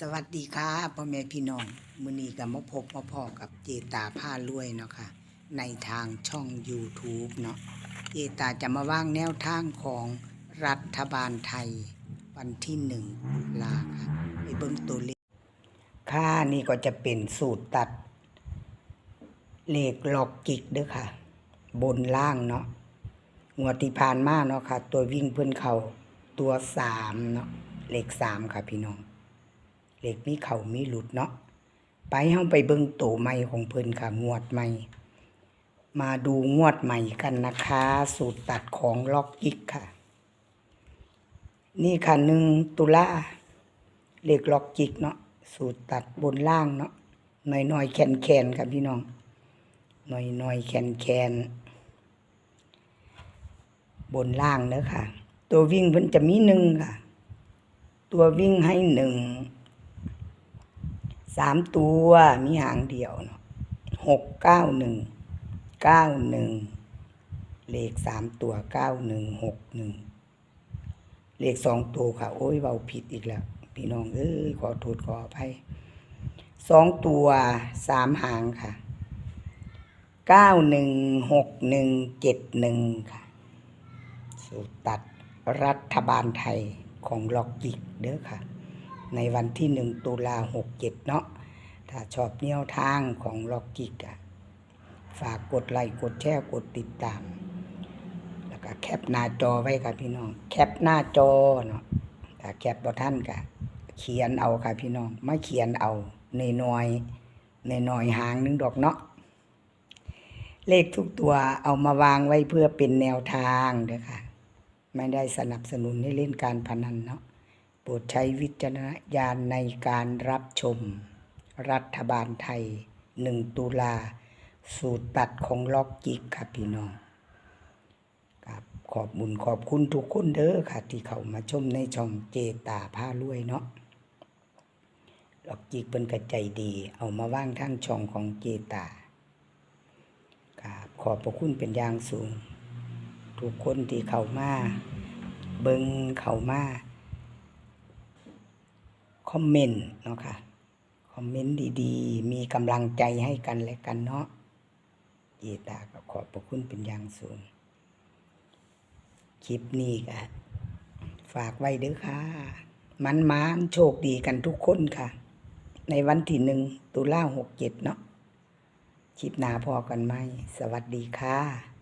สวัสดีค่ะพ่อแม่พี่น้องมือนี้ก็มาพบมาพอกับเจตาผ้ารวยเนาะค่ะในทางช่อง YouTube เนาะเจตาจะมาว่างแนวทางของรัฐบาลไทย วันที่หนึ่งลาค่ะไปเบิ่งตัวเลขค่านี่ก็จะเป็นสูตรตัด เลขล็อกกิกเด้อค่ะ บนล่างเนาะงวดที่ผ่านมาเนาะค่ะ ตัววิ่งเพื่อนเขาตัวสามเนาะเลขสามค่ะพี่น้อง เหล็กมีเข่ามีหลุดเนาะไปเฮาไปเบิ่งโตใหม่ของเพิ่นค่ะงวดใหม่ มาดูงวดใหม่กันนะคะ สูตรตัดของล็อกกิกค่ะ นี่ค่ะหนึ่งตุลาเลขล็อกกิกเนาะสูตรตัดบนล่างเนาะหน่อยหน่อยๆแคนแคนๆค่ะพี่น้องหน่อยหน่อยแคนแคนบนล่างเด้อค่ะ ตัววิ่งเพิ่นจะมีหนึ่งค่ะ ตัววิ่งให้หนึ่ง สามตัวมีหางเดียวเนาะหกเก้าหนึ่งเก้าหนึ่งเลขสามตัวเก้าหนึ่งหกหนึ่งเลขสองตัวค่ะ โอ้ยเบาผิดอีกแล้ว พี่น้องเอ้ยขอโทษขออภัยสองตัวสามหางค่ะเก้าหนึ่งหกหนึ่งเจ็ดหนึ่งค่ะ สูตรตัดรัฐบาลไทยของล็อกกิกเด้อค่ะ ในวันที่หนึ่งตุลาหกเจ็ดเนาะถ้าชอบแนวทางของล็อกกิกอะฝากกดไลค์กดแชร์กดติดตาม แล้วก็แคปหน้าจอไว้ค่ะพี่น้อง แคปหน้าจอเนาะถ้าแคปบ่ท่านก็เขียนเอาค่ะพี่น้องไม่เขียนเอาในน้อยในน้อยหางหนึงดอกเนาะเลขทุกตัวเอามาวางไว้เพื่อเป็นแนวทางเด้อค่ะ ไม่ได้สนับสนุนให้เล่นการพนันเนาะ โปรดใช้วิจารณญาณในการรับชม รัฐบาลไทยหนึ่งตุลา สูตรตัดของล็อกกิกค่ะพี่น้องครับขอบบุญขอบคุณทุกคนเด้อค่ะ ที่เข้ามาชมในช่องเจตาผ้ารวยเนาะล็อกกิกเป็นกระใจดี เอามาว่างทั้งช่องของเจตาครับขอบพระคุณเป็นอย่างสูง ทุกคนที่เข้ามาเบิงเข้ามา อมเมนต์เนาะค่ะ คอมเมนต์ดีๆ มีกำลังใจให้กันและกันเนาะเจตาก็ขอบพระคุณเป็นอย่างสูง คลิปนี้ก็ฝากไว้เด้อค่ะ มันมานโชคดีกันทุกคนค่ะ ในวันที่หนึ่งตุลาหกเจ็ดเนาะคลิปหน้าพอกันไหม สวัสดีค่ะ